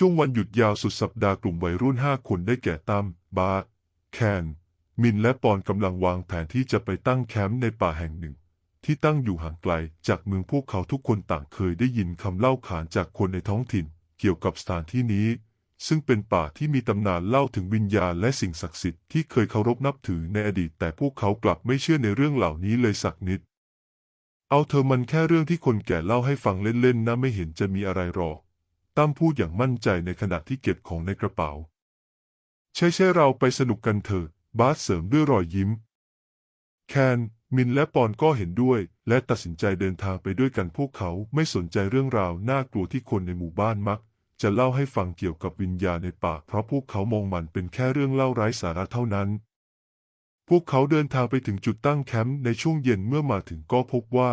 ช่วงวันหยุดยาวสุดสัปดาห์กลุ่มวัยรุ่นห้าคนได้แก่ตั้มบาแคน มินและปอนกำลังวางแผนที่จะไปตั้งแคมป์ในป่าแห่งหนึ่ง ที่ตั้งอยู่ห่างไกลจากเมืองพวกเขาทุกคนต่างเคยได้ยินคำเล่าขานจากคนในท้องถิ่น เกี่ยวกับสถานที่นี้ ซึ่งเป็นป่าที่มีตำนานเล่าถึงวิญญาณและสิ่งศักดิ์สิทธิ์ที่เคยเคารพนับถือในอดีต แต่พวกเขากลับไม่เชื่อในเรื่องเหล่านี้เลยสักนิด เอาเธอมันแค่เรื่องที่คนแก่เล่าให้ฟังเล่นๆนะไม่เห็นจะมีอะไรหรอก ตั้มพูดอย่างมั่นใจในขณะที่เก็บของในกระเป๋า ใช่ใช่เราไปสนุกกันเถอะ บาสเสริมด้วยรอยยิ้ม แคน มินและปอนก็เห็นด้วย และตัดสินใจเดินทางไปด้วยกันพวกเขาไม่สนใจเรื่องราวน่ากลัวที่คนในหมู่บ้านมัก จะเล่าให้ฟังเกี่ยวกับวิญญาณในป่าเพราะพวกเขามองมันเป็นแค่เรื่องเล่าไร้สาระเท่านั้น พวกเขาเดินทางไปถึงจุดตั้งแคมป์ในช่วงเย็นเมื่อมาถึงก็พบว่า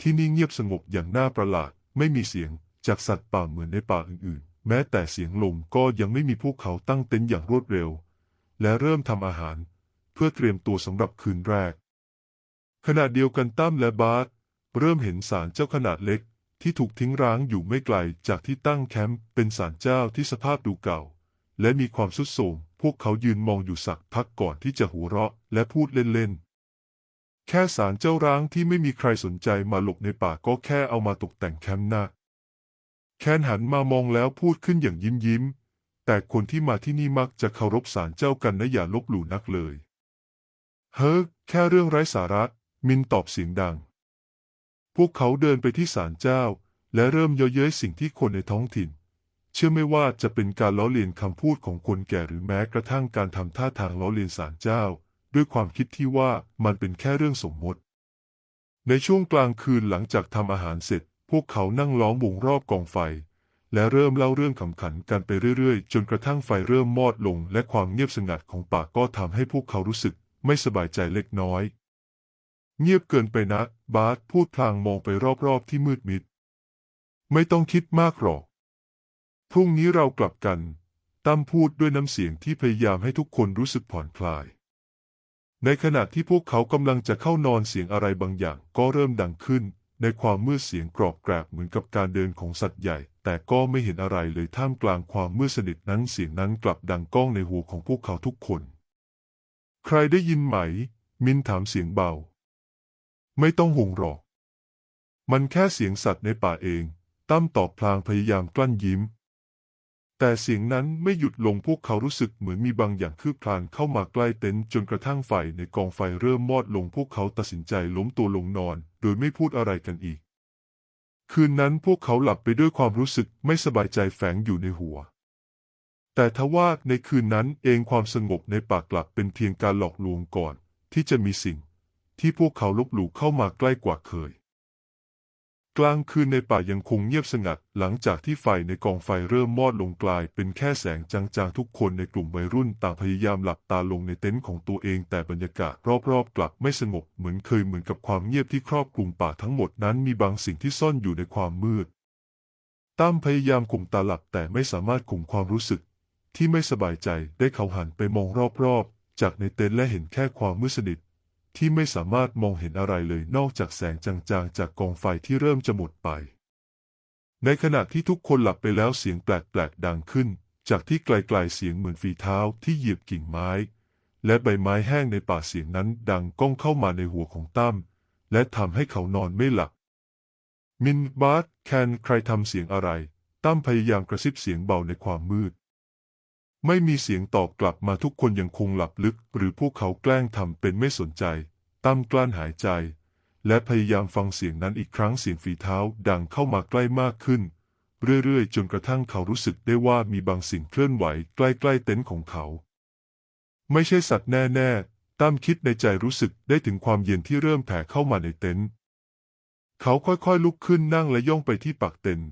ที่นี่เงียบสงบอย่างน่าประหลาด ไม่มีเสียง จากสัตว์ป่าเหมือนในป่าอื่นๆ แม้แต่เสียงลมก็ยังไม่มีพวกเขาตั้งเต็นท์อย่างรวดเร็ว และเริ่มทำอาหาร เพื่อเตรียมตัวสำหรับคืนแรก ขณะเดียวกันตั้มและบาสเริ่มเห็นศาลเจ้าขนาดเล็กที่ถูกทิ้งร้างอยู่ไม่ไกลจากที่ตั้งแคมป์เป็นศาลเจ้าที่สภาพดูเก่า และมีความทรุดโทมพวกเขายืนมองอยู่สักพักก่อนที่จะหัวเราะและพูดเล่นๆ แค่ศาลเจ้าร้างที่ไม่มีใครสนใจมาหลบในป่าก็แค่เอามาตกแต่งแคมป์นะแคนหันมามองแล้วพูดขึ้นอย่างยิ้มยิ้ม แต่คนที่มาที่นี่มักจะเคารพศาลเจ้ากันนะอย่าลบหลู่นักเลย เฮ้อแค่เรื่องไร้สาระ มินตอบเสียงดัง พวกเขาเดินไปที่ศาลเจ้า และเริ่มเย่อเย้ยสิ่งที่คนในท้องถิ่น เชื่อไม่ว่าจะเป็นการล้อเลียนคำพูดของคนแก่หรือแม้กระทั่งการทำท่าทางล้อเลียนศาลเจ้า ด้วยความคิดที่ว่ามันเป็นแค่เรื่องสมมติ ในช่วงกลางคืนหลังจากทำอาหารเสร็จ พวกเขานั่งล้อมวงรอบกองไฟ และเริ่มเล่าเรื่องขำขันกันไปเรื่อยๆ จนกระทั่งไฟเริ่มมอดลง และความเงียบสงัดของป่าก็ทำให้พวกเขารู้สึกไม่สบายใจเล็กน้อย เงียบเกินไปนะ บาสพูดพลางมองไปรอบๆที่มืดมิด ไม่ต้องคิดมากหรอก พรุ่งนี้เรากลับกัน ตั้มพูดด้วยน้ำเสียงที่พยายามให้ทุกคนรู้สึกผ่อนคลาย ในขณะที่พวกเขากำลังจะเข้านอนเสียงอะไรบางอย่างก็เริ่มดังขึ้น ในความมืดเสียงกรอบแกรบเหมือนกับการเดินของสัตว์ใหญ่ แต่ก็ไม่เห็นอะไรเลยท่ามกลางความมืดสนิทนั้นเสียงนั้นกลับดังก้องในหูของพวกเขาทุกคน ใครได้ยินไหม มินถามเสียงเบา ไม่ต้องห่วงหรอก มันแค่เสียงสัตว์ในป่าเอง ตั้มตอบพลางพยายามกลั้นยิ้ม แต่เสียงนั้นไม่หยุดลงพวกเขารู้สึกเหมือนมีบางอย่างคืบคลานเข้ามาใกล้เต็นท์จนกระทั่งไฟในกองไฟเริ่มมอดลงพวกเขาตัดสินใจล้มตัวลงนอน โดยไม่พูดอะไรกันอีก คืนนั้นพวกเขาหลับไปด้วยความรู้สึกไม่สบายใจแฝงอยู่ในหัว แต่ทว่าในคืนนั้นเองความสงบในปากหลับเป็นเพียงการหลอกลวงก่อน ที่จะมีสิ่ง ที่พวกเขาลบหลู่เข้ามาใกล้กว่าเคย กลางคืนในป่ายังคงเงียบสงัด หลังจากที่ไฟในกองไฟเริ่มมอดลงกลาย เป็นแค่แสงจางๆ ทุกคนในกลุ่มวัยรุ่นต่างพยายามหลับตาลงในเต็นท์ของตัวเองแต่บรรยากาศรอบๆ กลับไม่สงบเหมือนเคยเหมือนกับความเงียบที่ครอบคลุมป่าทั้งหมดนั้นมีบางสิ่งที่ซ่อนอยู่ในความมืดตั้มพยายามข่มตาหลับแต่ไม่สามารถข่มความรู้สึก ที่ไม่สบายใจได้เขาหันไปมองรอบๆ จากในเต็นท์และเห็นแค่ความมืดสนิท ที่ไม่สามารถมองเห็นอะไรเลยนอกจากแสงจางๆ จากกองไฟที่เริ่มจะหมดไป ในขณะที่ทุกคนหลับไปแล้วเสียงแปลกๆดังขึ้น จากที่ไกลๆเสียงเหมือนฝีเท้าที่เหยียบกิ่งไม้ และใบไม้แห้งในป่าเสียงนั้นดังก้องเข้ามาในหัวของตั้มและทำให้เขานอนไม่หลับมินบาร์แคนใครทำเสียงอะไรตั้มพยายามกระซิบเสียงเบาในความมืด ไม่มีเสียงตอบกลับมาทุกคนยังคงหลับลึก หรือพวกเขาแกล้งทำเป็นไม่สนใจตั้มกลั้นหายใจ และพยายามฟังเสียงนั้นอีกครั้งเสียงฝีเท้าดังเข้ามาใกล้มากขึ้น เรื่อยๆ จนกระทั่งเขารู้สึกได้ว่ามีบางสิ่งเคลื่อนไหวใกล้ๆเต็นท์ของเขา ไม่ใช่สัตว์แน่ๆตั้มคิดในใจรู้สึกได้ถึงความเย็นที่เริ่มแผ่เข้ามาในเต็นท์เขาค่อยๆลุกขึ้นนั่งและย่องไปที่ปากเต็นท์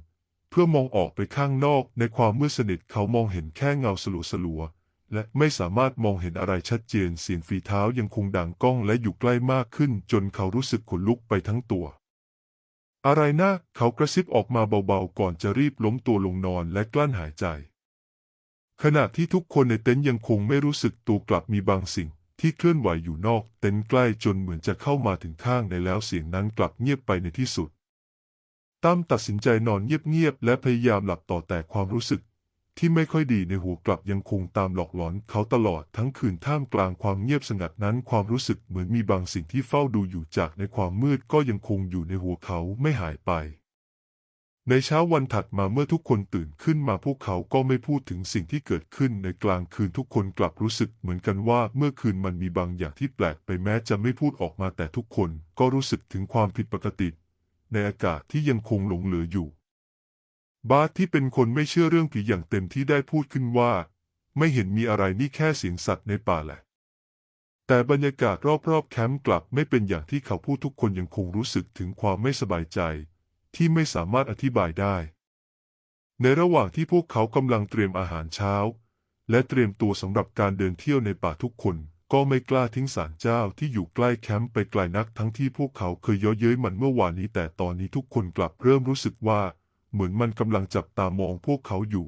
เพื่อมองออกไปข้างนอกในความมืดสนิทเขามองเห็นแค่เงาสลัวๆและไม่สามารถมองเห็นอะไรชัดเจนเสียงฝีเท้ายังคงดังก้องและอยู่ใกล้มากขึ้น จนเขารู้สึกขนลุกไปทั้งตัว อะไรนะเขากระซิบออกมาเบาๆ ก่อนจะรีบล้มตัวลงนอนและกลั้นหายใจ ขณะที่ทุกคนในเต็นท์ยังคงไม่รู้สึกตัวกลับมีบางสิ่งที่เคลื่อนไหวอยู่นอกเต็นท์ใกล้จนเหมือนจะเข้ามาถึงข้างในแล้วเสียงนั้นกลับเงียบไปในที่สุด ตั้มตัดสินใจนอนเงียบๆและพยายามหลับต่อแต่ความรู้สึก ที่ไม่ค่อยดีในหัวกลับยังคงตามหลอกหลอนเขาตลอดทั้งคืนท่ามกลางความเงียบสงัดนั้น ความรู้สึกเหมือนมีบางสิ่งที่เฝ้าดูอยู่จากในความมืดก็ยังคงอยู่ในหัวเขาไม่หายไป ในเช้าวันถัดมาเมื่อทุกคนตื่นขึ้นมาพวกเขาก็ไม่พูดถึงสิ่งที่เกิดขึ้นในกลางคืนทุกคนกลับรู้สึกเหมือนกันว่าเมื่อคืนมันมีบางอย่างที่แปลกไปแม้จะไม่พูดออกมาแต่ทุกคนก็รู้สึกถึงความผิดปกติ ในอากาศที่ยังคงหลงเหลืออยู่ บาสที่เป็นคนไม่เชื่อเรื่องผีอย่างเต็มที่ได้พูดขึ้นว่า ไม่เห็นมีอะไรนี่แค่เสียงสัตว์ในป่าแหละ แต่บรรยากาศรอบๆแคมป์กลับไม่เป็นอย่างที่เขาพูดทุกคนยังคงรู้สึกถึงความไม่สบายใจ ที่ไม่สามารถอธิบายได้ ในระหว่างที่พวกเขากำลังเตรียมอาหารเช้า และเตรียมตัวสำหรับการเดินเที่ยวในป่าทุกคน ก็ไม่กล้าทิ้งศาลเจ้าที่อยู่ใกล้แคมป์ไปไกลนักทั้งที่พวกเขาเคยเย่อเย้ยมันเมื่อวานนี้แต่ตอนนี้ทุกคนกลับเริ่มรู้สึกว่า เหมือนมันกำลังจับตามองพวกเขาอยู่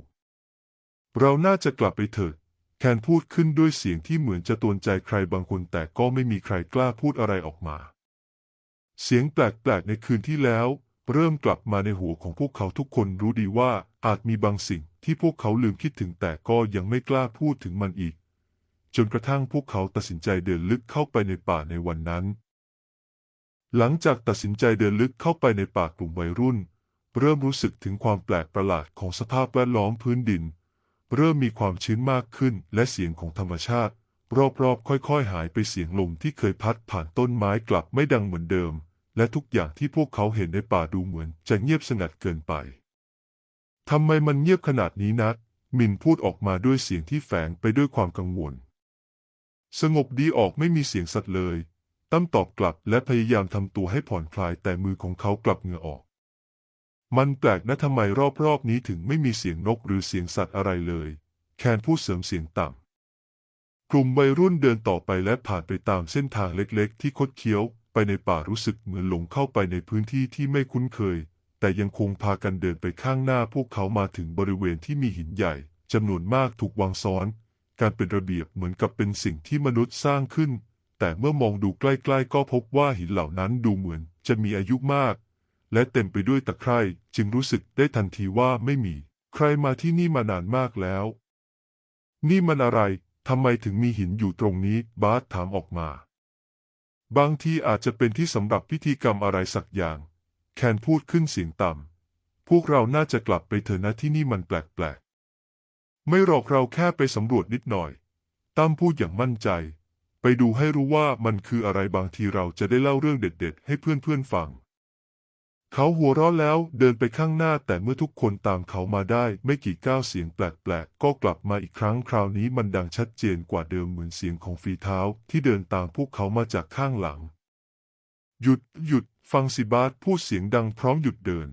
เราน่าจะกลับไปเถิดแคนพูดขึ้นด้วยเสียงที่เหมือนจะตวนใจใครบางคนแต่ก็ไม่มีใครกล้าพูดอะไรออกมา เสียงแปลกๆในคืนที่แล้ว เริ่มกลับมาในหัวของพวกเขาทุกคนรู้ดีว่าอาจมีบางสิ่งที่พวกเขาลืมคิดถึงแต่ก็ยังไม่กล้าพูดถึงมันอีก จนกระทั่งพวกเขาตัดสินใจเดินลึกเข้าไปในป่าในวันนั้น หลังจากตัดสินใจเดินลึกเข้าไปในป่ากลุ่มวัยรุ่น เริ่มรู้สึกถึงความแปลกประหลาดของสภาพแวดล้อมพื้นดิน เริ่มมีความชื้นมากขึ้นและเสียงของธรรมชาติ รอบๆค่อยๆ หายไปเสียงลมที่เคยพัดผ่านต้นไม้กลับไม่ดังเหมือนเดิม และทุกอย่างที่พวกเขาเห็นในป่าดูเหมือนจะเงียบสงัดเกินไปทำไมมันเงียบขนาดนี้นักมินพูดออกมาด้วยเสียงที่แฝงไปด้วยความกังวล สงบดีออกไม่มีเสียงสัตว์เลย ตั้มตอบกลับและพยายามทำตัวให้ผ่อนคลายแต่มือของเขากลับเหงื่อออก มันแปลกนะทำไมรอบๆนี้ถึงไม่มีเสียงนกหรือเสียงสัตว์อะไรเลย แคนพูดเสริมเสียงต่ำกลุ่มวัยรุ่นเดินต่อไปและผ่านไปตามเส้นทางเล็กๆ ที่คดเคี้ยวไปในป่ารู้สึกเหมือนหลงเข้าไปในพื้นที่ที่ไม่คุ้นเคย แต่ยังคงพากันเดินไปข้างหน้าพวกเขามาถึงบริเวณที่มีหินใหญ่จำนวนมากถูกวางซ้อน การเป็นระเบียบเหมือนกับเป็นสิ่งที่มนุษย์สร้างขึ้น แต่เมื่อมองดูใกล้ๆ ก็พบว่าหินเหล่านั้นดูเหมือนจะมีอายุมาก และเต็มไปด้วยตะไคร่จึงรู้สึกได้ทันทีว่าไม่มี ใครมาที่นี่มานานมากแล้ว นี่มันอะไรทำไมถึงมีหินอยู่ตรงนี้ บาสถามออกมา บางทีอาจจะเป็นที่สำหรับพิธีกรรมอะไรสักอย่าง แคนพูดขึ้นเสียงต่ำพวกเราน่าจะกลับไปเถอะนะที่นี่มันแปลก ไม่หรอกเราแค่ไปสำรวจนิดหน่อย ตั้มพูดอย่างมั่นใจ ไปดูให้รู้ว่ามันคืออะไรบางทีเราจะได้เล่าเรื่องเด็ดๆ ให้เพื่อนๆฟัง เขาหัวเราะแล้วเดินไปข้างหน้าแต่เมื่อทุกคนตามเขามาได้ไม่กี่ก้าวเสียงแปลกๆ ก็กลับมาอีกครั้งคราวนี้มันดังชัดเจนกว่าเดิมเหมือนเสียงของฝีเท้าที่เดินตามพวกเขามาจากข้างหลัง หยุดหยุด ฟังสิบาสพูดเสียงดังพร้อมหยุดเดิน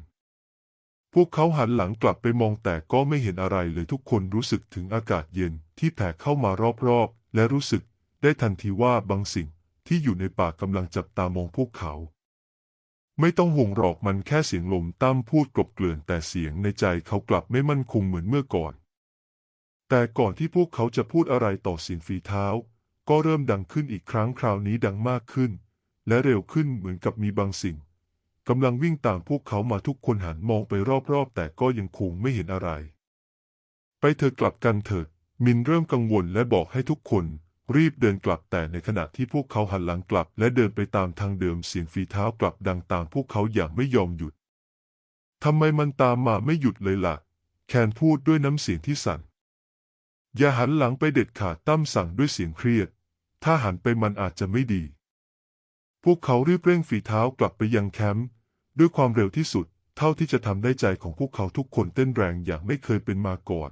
พวกเขาหันหลังกลับไปมองแต่ก็ไม่เห็นอะไรเลยทุกคนรู้สึกถึงอากาศเย็นที่แผ่เข้ามารอบๆ และรู้สึกได้ทันทีว่าบางสิ่งที่อยู่ในป่ากำลังจับตามองพวกเขา ไม่ต้องห่วงหรอกมันแค่เสียงลมตั้มพูดกลบเกลื่อนแต่เสียงในใจเขากลับไม่มั่นคงเหมือนเมื่อก่อน แต่ก่อนที่พวกเขาจะพูดอะไรต่อเสียงฝีเท้า ก็เริ่มดังขึ้นอีกครั้งคราวนี้ดังมากขึ้น และเร็วขึ้นเหมือนกับมีบางสิ่ง กำลังวิ่งตามพวกเขามาทุกคนหันมองไปรอบๆ แต่ก็ยังคงไม่เห็นอะไร ไปเถอกลับกันเถิด มินเริ่มกังวลและบอกให้ทุกคนรีบเดินกลับแต่ในขณะที่พวกเขาหันหลังกลับ และเดินไปตามทางเดิมเสียงฝีเท้ากลับดังตามพวกเขาอย่างไม่ยอมหยุดทำไมมันตามมาไม่หยุดเลยล่ะ แคนพูดด้วยน้ำเสียงที่สั่น อย่าหันหลังไปเด็ดขาดตั้มสั่งด้วยเสียงเครียด ถ้าหันไปมันอาจจะไม่ดี พวกเขารีบเร่งฝีเท้ากลับไปยังแคมป์ ด้วยความเร็วที่สุด เท่าที่จะทำได้ใจของพวกเขาทุกคนเต้นแรงอย่างไม่เคยเป็นมาก่อน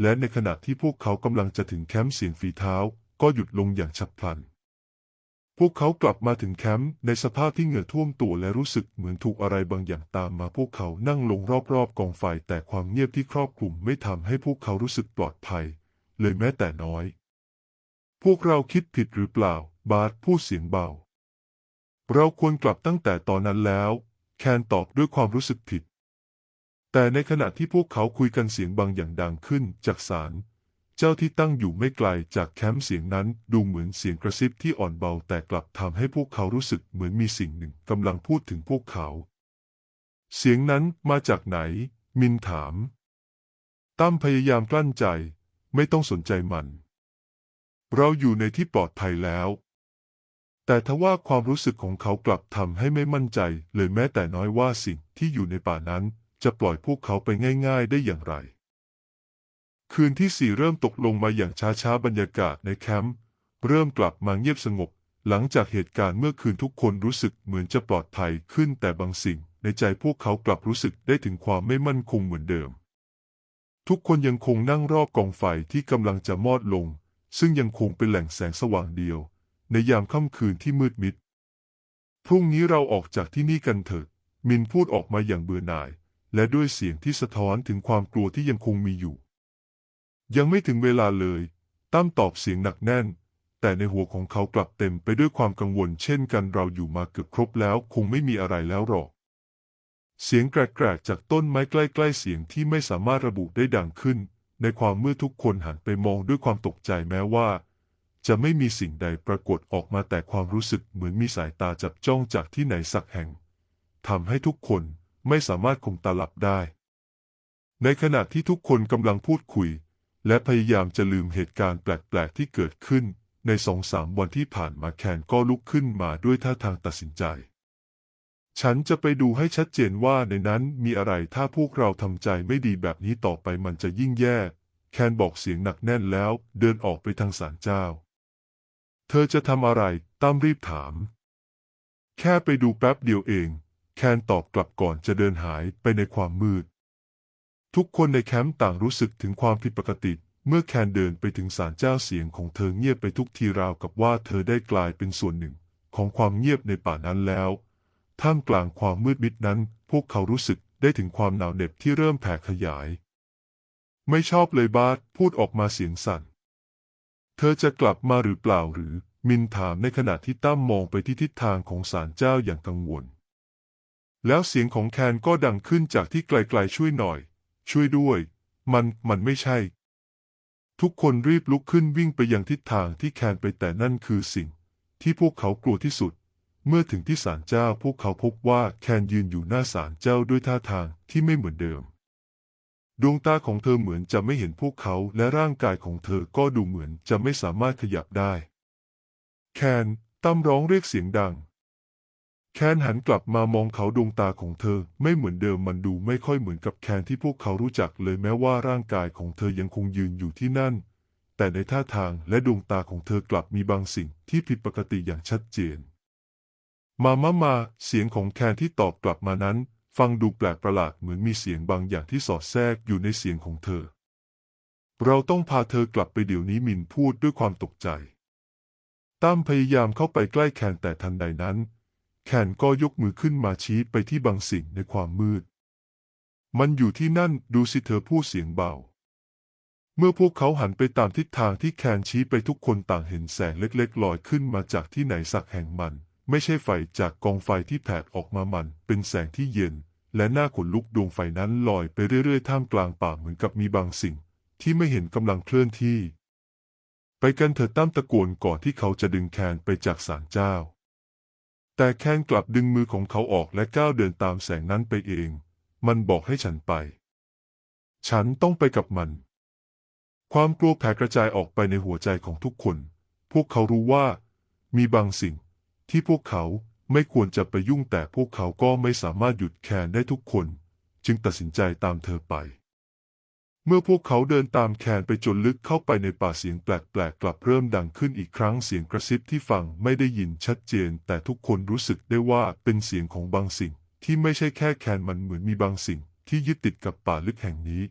และในขณะที่พวกเขากำลังจะถึงแคมป์เสียงฝีเท้า ก็หยุดลงอย่างฉับพลัน พวกเขากลับมาถึงแคมป์ในสภาพที่เหงื่อท่วมตัวและรู้สึกเหมือนถูกอะไรบางอย่างตามมาพวกเขานั่งลงรอบๆกองไฟแต่ความเงียบที่ครอบคลุมไม่ทำให้พวกเขารู้สึกปลอดภัย เลยแม้แต่น้อย พวกเราคิดผิดหรือเปล่า บาร์ดพูดเสียงเบา เราควรกลับตั้งแต่ตอนนั้นแล้ว แคนตอบด้วยความรู้สึกผิด แต่ในขณะที่พวกเขาคุยกันเสียงบางอย่างดังขึ้นจากศาลเจ้าที่ตั้งอยู่ไม่ไกลจากแคมป์เสียงนั้นดูเหมือนเสียงกระซิบที่อ่อนเบาแต่กลับทำให้พวกเขารู้สึกเหมือนมีสิ่งหนึ่งกำลังพูดถึงพวกเขา เสียงนั้นมาจากไหน มินถาม ตั้มพยายามกลั้นใจ ไม่ต้องสนใจมัน เราอยู่ในที่ปลอดภัยแล้ว แต่ทว่าความรู้สึกของเขากลับทำให้ไม่มั่นใจเลยแม้แต่น้อยว่าสิ่งที่อยู่ในป่านั้น จะปล่อยพวกเขาไปง่าย ๆ ได้อย่างไร คืนที่สี่เริ่มตกลงมาอย่างช้าๆบรรยากาศในแคมป์เริ่มกลับมาเงียบสงบ หลังจากเหตุการณ์เมื่อคืนทุกคนรู้สึกเหมือนจะปลอดภัยขึ้นแต่บางสิ่ง ในใจพวกเขากลับรู้สึกได้ถึงความไม่มั่นคงเหมือนเดิม ทุกคนยังคงนั่งรอบกองไฟที่กำลังจะมอดลง ซึ่งยังคงเป็นแหล่งแสงสว่างเดียว ในยามค่ำคืนที่มืดมิด พรุ่งนี้เราออกจากที่นี่กันเถิด มินพูดออกมาอย่างเบื่อหน่าย และด้วยเสียงที่สะท้อนถึงความกลัวที่ยังคงมีอยู่ ยังไม่ถึงเวลาเลย ตั้มตอบเสียงหนักแน่น แต่ในหัวของเขากลับเต็มไปด้วยความกังวล เช่นกันเราอยู่มาเกือบครบแล้วคงไม่มีอะไรแล้วหรอกเสียงแกรกๆจากต้นไม้ใกล้ๆเสียงที่ไม่สามารถระบุได้ดังขึ้น ในความมืดทุกคนหันไปมองด้วยความตกใจแม้ว่า จะไม่มีสิ่งใดปรากฏออกมาแต่ความรู้สึกเหมือนมีสายตาจับจ้องจากที่ไหนสักแห่งทำให้ทุกคนไม่สามารถคงตาหลับได้ ในขณะที่ทุกคนกำลังพูดคุย และพยายามจะลืมเหตุการณ์แปลก ๆ ที่เกิดขึ้น ในสองสามวันที่ผ่านมาแคนก็ลุกขึ้นมาด้วยท่าทางตัดสินใจ ฉันจะไปดูให้ชัดเจนว่าในนั้นมีอะไรถ้าพวกเราทำใจไม่ดีแบบนี้ต่อไปมันจะยิ่งแย่ แคนบอกเสียงหนักแน่นแล้วเดินออกไปทางศาลเจ้า เธอจะทำอะไร ตั้มรีบถาม แค่ไปดูแป๊บเดียวเอง แคนตอบกลับก่อนจะเดินหายไปในความมืด ทุกคนในแคมป์ต่างรู้สึกถึงความผิดปกติ เมื่อแคนเดินไปถึงศาลเจ้าเสียงของเธอเงียบไปทุกทีราวกับว่าเธอได้กลายเป็นส่วนหนึ่งของความเงียบในป่านั้นแล้ว ท่ามกลางความมืดมิดนั้น พวกเขารู้สึกได้ถึงความหนาวเหน็บที่เริ่มแผ่ขยาย ไม่ชอบเลยบาสพูดออกมาเสียงสั่น เธอจะกลับมาหรือเปล่าหรือ มินถามในขณะที่ตั้มมองไปที่ทิศทางของศาลเจ้าอย่างกังวล แล้วเสียงของแคนก็ดังขึ้นจากที่ไกลๆช่วยหน่อย ช่วยด้วย มันมันไม่ใช่ ทุกคนรีบลุกขึ้นวิ่งไปยังทิศทางที่แคนไปแต่นั่นคือสิ่ง ที่พวกเขากลัวที่สุด เมื่อถึงที่ศาลเจ้าพวกเขาพบว่าแคนยืนอยู่หน้าศาลเจ้าด้วยท่าทางที่ไม่เหมือนเดิม ดวงตาของเธอเหมือนจะไม่เห็นพวกเขาและร่างกายของเธอก็ดูเหมือนจะไม่สามารถขยับได้ แคนตั้มร้องเรียกเสียงดัง แคนหันกลับมามองเขาดวงตาของเธอไม่เหมือนเดิมมันดูไม่ค่อยเหมือนกับแคนที่พวกเขารู้จักเลยแม้ว่าร่างกายของเธอยังคงยืนอยู่ที่นั่น แต่ในท่าทางและดวงตาของเธอกลับมีบางสิ่งที่ผิดปกติอย่างชัดเจน มามามา เสียงของแคนที่ตอบกลับมานั้น ฟังดูแปลกประหลาดเหมือนมีเสียงบางอย่างที่สอดแทรกอยู่ในเสียงของเธอ เราต้องพาเธอกลับไปเดี๋ยวนี้มินพูดด้วยความตกใจตั้มพยายามเข้าไปใกล้แคนแต่ทันใดนั้น แคนก็ยกมือขึ้นมาชี้ไปที่บางสิ่งในความมืด มันอยู่ที่นั่นดูสิเธอพูดเสียงเบา เมื่อพวกเขาหันไปตามทิศทางที่แคนชี้ไปทุกคนต่างเห็นแสงเล็กๆลอยขึ้นมาจากที่ไหนสักแห่งมัน ไม่ใช่ไฟจากกองไฟที่แผดออกมามัน เป็นแสงที่เย็น และหน้าขนลุกดวงไฟนั้นลอยไปเรื่อยๆ ท่ามกลางป่าเหมือนกับมีบางสิ่ง ที่ไม่เห็นกำลังเคลื่อนที่ ไปกันเถิดตั้มตะโกนก่อนที่เขาจะดึงแคนไปจากศาลเจ้า แต่แคนกลับดึงมือของเขาออกและก้าวเดินตามแสงนั้นไปเอง มันบอกให้ฉันไป ฉันต้องไปกับมัน ความกลัวแผ่กระจายออกไปในหัวใจของทุกคน พวกเขารู้ว่า มีบางสิ่งที่พวกเขา ไม่ควรจะไปยุ่งแต่พวกเขาก็ไม่สามารถหยุดแคนได้ทุกคน จึงตัดสินใจตามเธอไป เมื่อพวกเขาเดินตามแคนไปจนลึกเข้าไปในป่าเสียงแปลกๆกลับเริ่มดังขึ้นอีกครั้งเสียงกระซิบที่ฟังไม่ได้ยินชัดเจน แต่ทุกคนรู้สึกได้ว่าเป็นเสียงของบางสิ่ง ที่ไม่ใช่แค่แคนมันเหมือนมีบางสิ่ง ที่ยึดติดกับป่าลึกแห่งนี้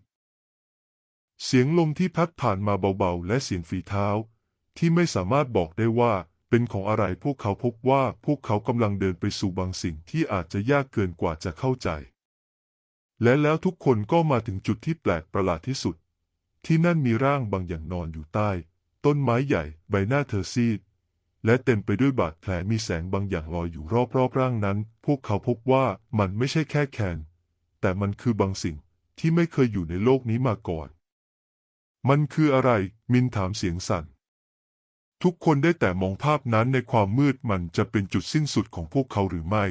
เสียงลมที่พัดผ่านมาเบาๆ และเสียงฝีเท้า ที่ไม่สามารถบอกได้ว่า เป็นของอะไรพวกเขาพบว่าพวกเขากำลังเดินไปสู่บางสิ่งที่อาจจะยากเกินกว่าจะเข้าใจ และแล้วทุกคนก็มาถึงจุดที่แปลกประหลาดที่สุด ที่นั่นมีร่างบางอย่างนอนอยู่ใต้ ต้นไม้ใหญ่ใบหน้าเธอซีด และเต็มไปด้วยบาดแผลมีแสงบางอย่างลอยอยู่รอบๆร่างนั้น พวกเขาพบว่ามันไม่ใช่แค่แคนแต่มันคือบางสิ่งที่ไม่เคยอยู่ในโลกนี้มาก่อน มันคืออะไร มินถามเสียงสั่น ทุกคนได้แต่มองภาพนั้นในความมืดมันจะเป็นจุดสิ้นสุดของพวกเขาหรือไม่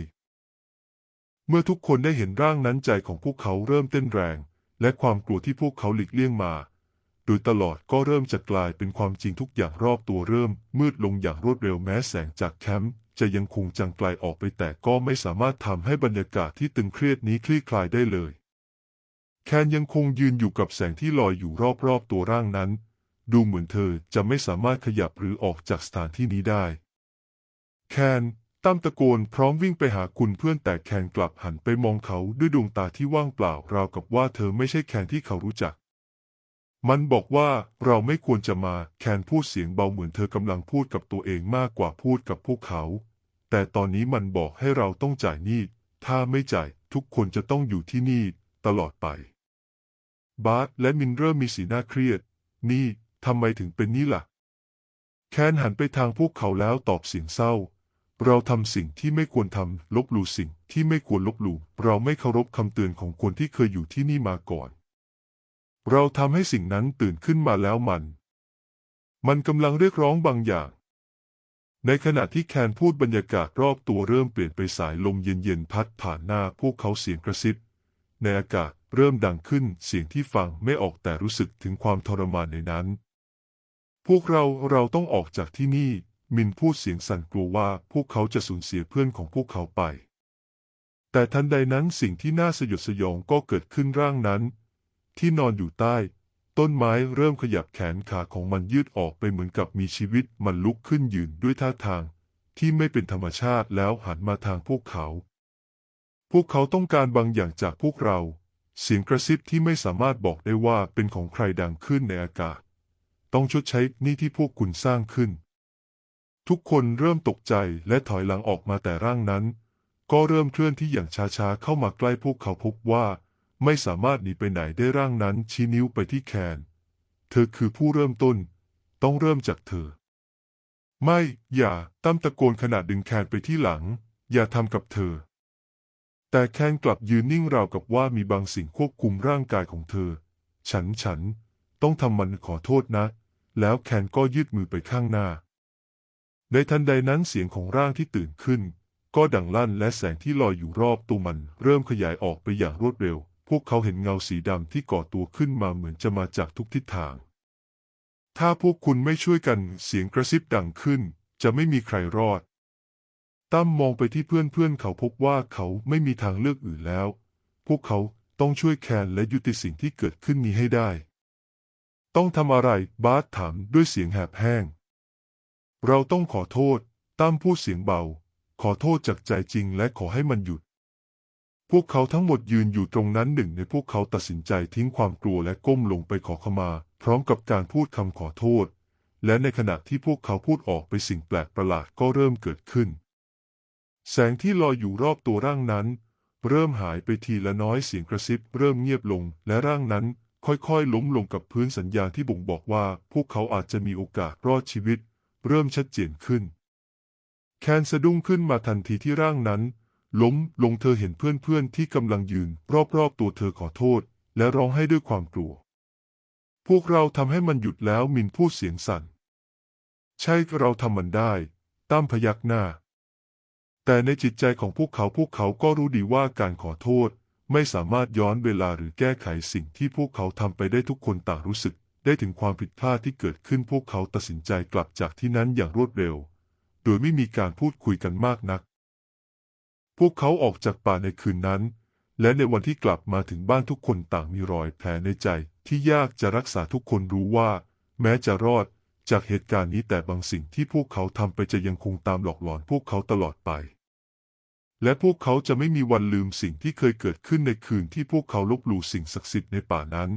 เมื่อทุกคนได้เห็นร่างนั้นใจของพวกเขาเริ่มเต้นแรง และความกลัวที่พวกเขาหลีกเลี่ยงมา โดยตลอดก็เริ่มจะกลายเป็นความจริงทุกอย่างรอบตัวเริ่ม มืดลงอย่างรวดเร็วแม้แสงจากแคมป์จะยังคงจางไกลออกไปแต่ก็ไม่สามารถทำให้บรรยากาศที่ตึงเครียดนี้คลี่คลายได้เลย แคนยังคงยืนอยู่กับแสงที่ลอยอยู่รอบๆตัวร่างนั้น ดูเหมือนเธอจะไม่สามารถขยับหรือออกจากสถานที่นี้ได้ แคนตั้มตะโกนพร้อมวิ่งไปหาคุณเพื่อนแต่แคนกลับหันไปมองเขาด้วยดวงตาที่ว่างเปล่า ราวกับว่าเธอไม่ใช่แคนที่เขารู้จัก มันบอกว่าเราไม่ควรจะมาแคนพูดเสียงเบาเหมือนเธอกำลังพูดกับตัวเองมากกว่าพูดกับพวกเขา แต่ตอนนี้มันบอกให้เราต้องจ่ายหนี้ถ้าไม่จ่ายทุกคนจะต้องอยู่ที่นี่ตลอดไป บาร์และมินเริ่มมีสีหน้าเครียด นี่ ทำไมถึงเป็นนี่ล่ะ แคนหันไปทางพวกเขาแล้วตอบเสียงเศร้า เราทำสิ่งที่ไม่ควรทำลบหลู่สิ่งที่ไม่ควรลบหลู่เราไม่เคารพคำเตือนของคนที่เคยอยู่ที่นี่มาก่อน เราทำให้สิ่งนั้นตื่นขึ้นมาแล้วมัน มันกำลังเรียกร้องบางอย่างในขณะที่แคนพูดบรรยากาศรอบตัวเริ่มเปลี่ยนไปสายลมเย็นๆพัดผ่านหน้าพวกเขาเสียงกระซิบ ในอากาศเริ่มดังขึ้นเสียงที่ฟังไม่ออกแต่รู้สึกถึงความทรมานในนั้น พวกเราเราต้องออกจากที่นี่ มินพูดเสียงสั่นกลัวว่าพวกเขาจะสูญเสียเพื่อนของพวกเขาไป แต่ทันใดนั้นสิ่งที่น่าสยดสยองก็เกิดขึ้นร่างนั้น ที่นอนอยู่ใต้ ต้นไม้เริ่มขยับแขนขาของมันยืดออกไปเหมือนกับมีชีวิตมันลุกขึ้นยืนด้วยท่าทาง ที่ไม่เป็นธรรมชาติแล้วหันมาทางพวกเขา พวกเขาต้องการบางอย่างจากพวกเรา เสียงกระซิบที่ไม่สามารถบอกได้ว่าเป็นของใครดังขึ้นในอากาศ ต้องชดใช้หนี้ที่พวกคุณสร้างขึ้น ทุกคนเริ่มตกใจและถอยหลังออกมาแต่ร่างนั้น ก็เริ่มเคลื่อนที่อย่างช้าๆเข้ามาใกล้พวกเขาพบว่า ไม่สามารถหนีไปไหนได้ร่างนั้นชี้นิ้วไปที่แคน เธอคือผู้เริ่มต้น ต้องเริ่มจากเธอ ไม่ อย่าตั้มตะโกนขณะดึงแคนไปที่หลัง อย่าทำกับเธอ แต่แคนกลับยืนนิ่งราวกับว่ามีบางสิ่งควบคุมร่างกายของเธอ ฉันฉัน ต้องทำมันขอโทษนะ แล้วแคนก็ยืดมือไปข้างหน้า ในทันใดนั้นเสียงของร่างที่ตื่นขึ้น ก็ดังลั่นและแสงที่ลอยอยู่รอบตัวมัน เริ่มขยายออกไปอย่างรวดเร็ว พวกเขาเห็นเงาสีดำที่ก่อตัวขึ้นมาเหมือนจะมาจากทุกทิศทาง ถ้าพวกคุณไม่ช่วยกันเสียงกระซิบดังขึ้น จะไม่มีใครรอด ตั้มมองไปที่เพื่อนเพื่อนๆเขาพบว่าเขาไม่มีทางเลือกอื่นแล้ว พวกเขาต้องช่วยแคนและยุติสิ่งที่เกิดขึ้นนี้ให้ได้ ต้องทำอะไร บาสถามด้วยเสียงแหบแห้ง เราต้องขอโทษ ตั้มพูดเสียงเบา ขอโทษจากใจจริงและขอให้มันหยุด พวกเขาทั้งหมดยืนอยู่ตรงนั้นหนึ่งในพวกเขาตัดสินใจทิ้งความกลัวและก้มลงไปขอขมา พร้อมกับการพูดคำขอโทษ และในขณะที่พวกเขาพูดออกไปสิ่งแปลกประหลาดก็เริ่มเกิดขึ้น แสงที่ลอยอยู่รอบตัวร่างนั้น เริ่มหายไปทีละน้อยเสียงกระซิบเริ่มเงียบลงและร่างนั้น ค่อยๆล้มลงกับพื้นสัญญาณที่บ่งบอกว่า พวกเขาอาจจะมีโอกาสรอดชีวิต เริ่มชัดเจนขึ้น แคนสะดุ้งขึ้นมาทันทีที่ร่างนั้น ล้มลงเธอเห็นเพื่อนๆที่กำลังยืน รอบๆตัวเธอขอโทษ และร้องไห้ด้วยความกลัว พวกเราทำให้มันหยุดแล้วมินพูดเสียงสั่น ใช่เราทำมันได้ ตั้มพยักหน้า แต่ในจิตใจของพวกเขาพวกเขาก็รู้ดีว่าการขอโทษ ไม่สามารถย้อนเวลาหรือแก้ไขสิ่งที่พวกเขาทำไปได้ทุกคนต่างรู้สึก ได้ถึงความผิดพลาดที่เกิดขึ้นพวกเขาตัดสินใจกลับจากที่นั้นอย่างรวดเร็ว โดยไม่มีการพูดคุยกันมากนัก พวกเขาออกจากป่าในคืนนั้น และในวันที่กลับมาถึงบ้านทุกคนต่างมีรอยแผลในใจ ที่ยากจะรักษาทุกคนรู้ว่า แม้จะรอดจากเหตุการณ์นี้แต่บางสิ่งที่พวกเขาทำไปจะยังคงตามหลอกหลอนพวกเขาตลอดไป และพวกเขาจะไม่มีวันลืมสิ่งที่เคยเกิดขึ้นในคืนที่พวกเขาลบหลู่สิ่งศักดิ์สิทธิ์ในป่านั้น